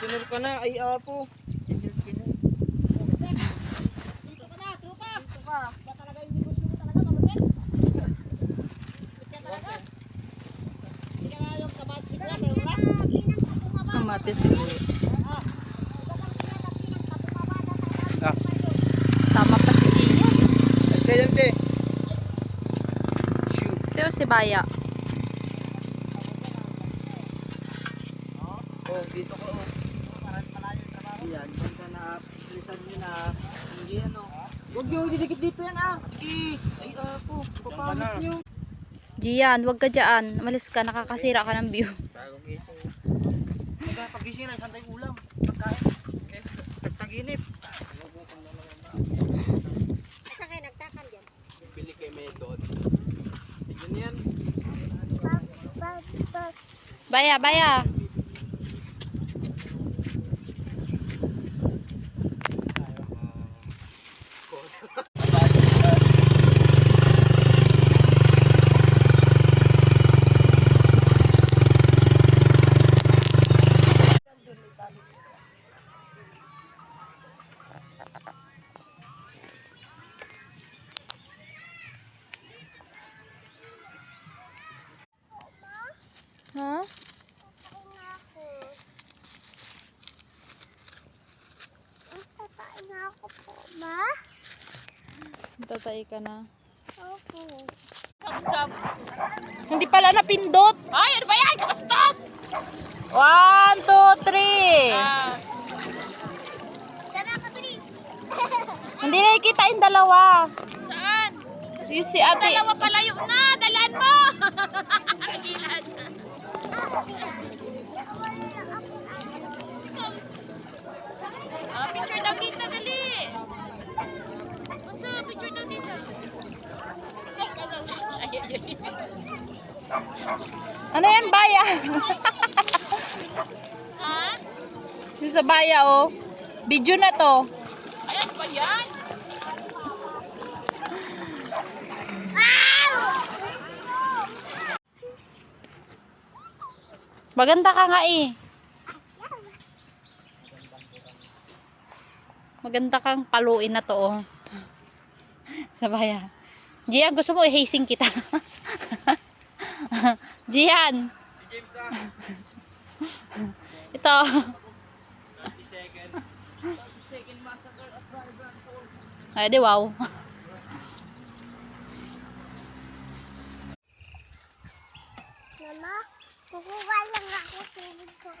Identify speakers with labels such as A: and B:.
A: Tinur ka na, ay apo.
B: Dito ka na, tropa. Dito ka. Ba talaga hindi gusto mo talaga kamabit? Dito ka talaga. Hindi ka na yung kamat si Kuya, tayo ba?
C: Kamatis sibuyas.
A: Ah,
C: Sama pa si Ian.
A: ay ganyan te. Shoot.
C: Ito si Baya.
A: Oh, dito ko. Yan, ka na. Lisan nyo na. Hindi ano. Huwag nyo didikit dito yan ah. Sige. Ay apo. Papamit nyo.
C: Gian, wag ka dyan. Umalis ka, nakakasira ka ng view.
A: Bagong gising. Pagka pagising na, isang tayong ulam. Pagkain. Tagtaginip.
B: Asa kayo nagtakal yan?
A: Bili kay Medon. Tignan yan.
C: Baya, Baya.
B: Ako po, ma?
C: Tatay ka na.
B: Opo.
C: Hindi pala napindot.
D: Ay, ano ba yan? Kapastos!
C: One, two, three.
B: Sana ka bili.
C: Hindi nakikita yung dalawa.
D: Saan?
C: Yung si ate.
D: Dalawa palayo na! Dalan mo! Nagilan. Ah, picture daw kita, dali! Unsa, picture daw dito. Ay, ay, ay, ay, ay, ay.
C: Ano yan, Baya?
D: Ha?
C: Sa Baya, oh. Video na to.
D: Ay, ano ba yan?
C: Maganda ka nga eh. Maganda kang paluin na to, oh. Sa Baya. Gian, gusto mo i-hazing kita? Gian.
A: James ah.
C: Ito.
A: 30 seconds.
C: Ay, di wow.
B: Mama, kukuha lang ako sa.